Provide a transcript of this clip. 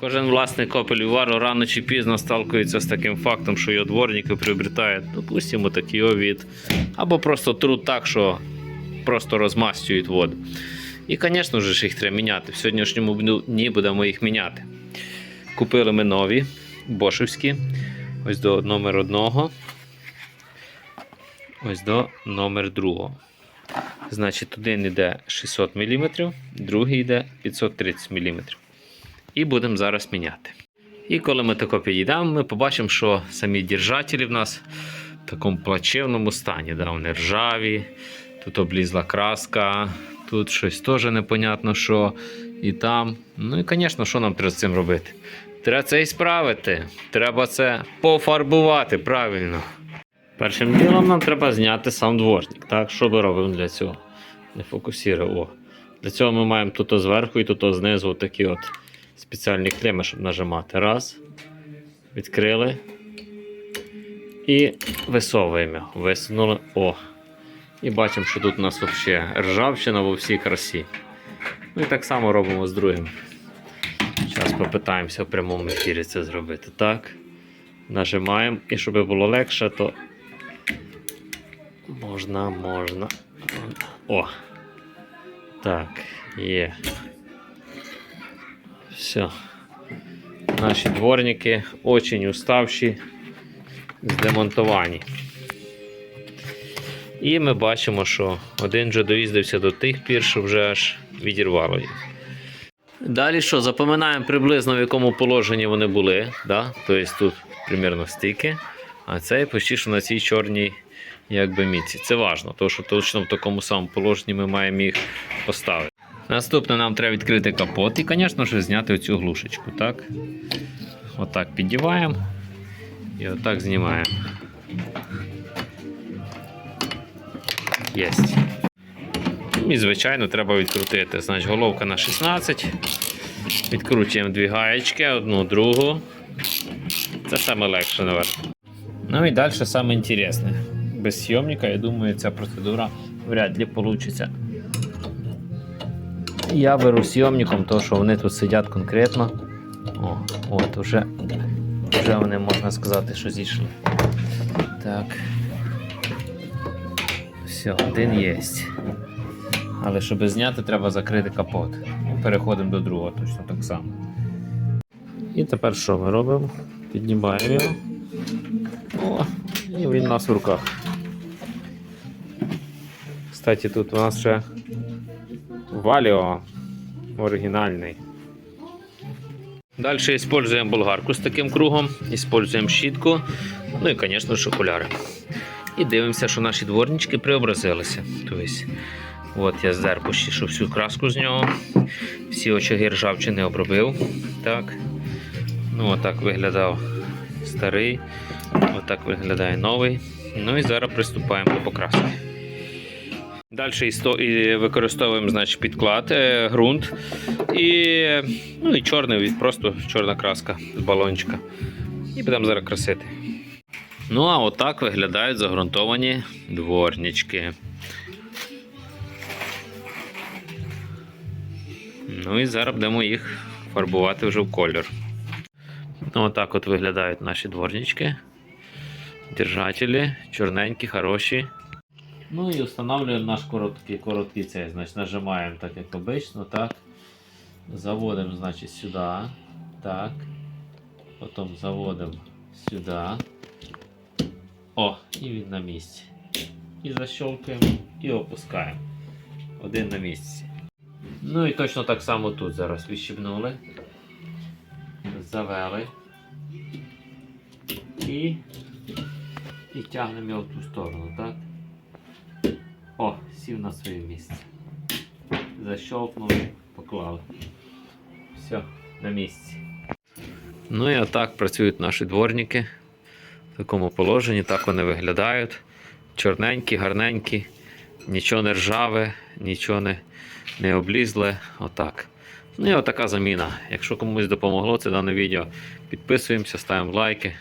Кожен власник Opel рано чи пізно сталкується з таким фактом, що його дворники приобретають, допустимо, такий овід, або просто труд так, що просто розмастюють воду. І, звісно ж, їх треба міняти. В сьогоднішньому дні будемо їх міняти. Купили ми нові, бошевські. Ось до номер одного. Ось до номер другого. Значить, один йде 600 мм, другий йде 530 мм. І будемо зараз міняти. І коли ми тако підійдемо, ми побачимо, що самі держателі в нас в такому плачевному стані. Да? Вони ржаві, тут облізла краска, тут щось теж непонятно що. І там. Ну і, звісно, що нам треба з цим робити? Треба це і справити. Треба це пофарбувати правильно. Першим ділом нам треба зняти сам дворник. Так, що ми робимо для цього? Не фокусіруй. О. Для цього ми маємо тут зверху і тут знизу такі от спеціальні клеми, щоб нажимати. Раз. Відкрили. І висовуємо. Висунули. О. І бачимо, що тут у нас взагалі ржавчина во всій красі. Ну і так само робимо з другим. Зараз попитаємося в прямому ефірі це зробити. Так. Нажимаємо. І щоб було легше, то можна, можна. О. Так, є. Все. Наші дворники очень уставші, здемонтовані. І ми бачимо, що один вже доїздився до тих пір, що вже аж відірвало їх. Далі що, запам'ятаємо приблизно в якому положенні вони були. Да? Тобто тут примерно стики, а цей почти що на цій чорній якби міці. Це важливо, тому що точно в такому самому положенні ми маємо їх поставити. Наступне нам треба відкрити капот і, звісно ж, зняти оцю глушечку. Так? Отак піддіваємо і отак знімаємо. Єсть. І, звичайно, треба відкрутити. Значить, головка на 16. Відкручуємо дві гаєчки, одну, другу. Це саме легше, наверное. Ну і далі саме інтересне. Без зйомника, я думаю, ця процедура вряд ли вийде. Я беру зйомником, тому що вони тут сидять конкретно. О, от вже, вже вони можна сказати, що зійшли. Так. Все, один є. Але щоб зняти, треба закрити капот. Переходимо до другого, точно так само. І тепер що ми робимо? Піднімаємо його. О, і він у нас в руках. Кстати, тут у нас ще Валіо оригінальний. Далі використовуємо болгарку з таким кругом, використовуємо щітку, ну і, звісно окуляри. І дивимося, що наші дворнички преобразилися. Тобто, от я здер почти всю краску з нього. Всі очаги ржавчини обробив. Так. Ну, отак виглядав старий, отак виглядає новий. Ну і зараз приступаємо до покраски. Далі використовуємо значить, підклад, е, ґрунт і, ну, і чорний, просто чорна краска з балончика. І будемо зараз красити. Ну, а отак виглядають загрунтовані дворнички. Ну і зараз будемо їх фарбувати вже в колір. Ну, отак от виглядають наші дворнички. Держателі, чорненькі, хороші. Ну і встановлюємо наш короткий, короткий цей. Значить, нажимаємо так, як обично, так. Заводимо, значить, сюди. Так. Потім заводимо сюди. О, і він на місці. І защелкуємо і опускаємо. Один на місці. Ну і точно так само тут зараз відщипнули. Завели. І, і тягнемо його в ту сторону, так? О, сів на своє місце. Защелкнули, поклали. Все, на місці. Ну і отак працюють наші дворники. В такому положенні так вони виглядають. Чорненькі, гарненькі, нічого не ржаве, нічого не, не облізле. Отак. Ну і отака заміна. Якщо комусь допомогло це дане відео, підписуємося, ставимо лайки.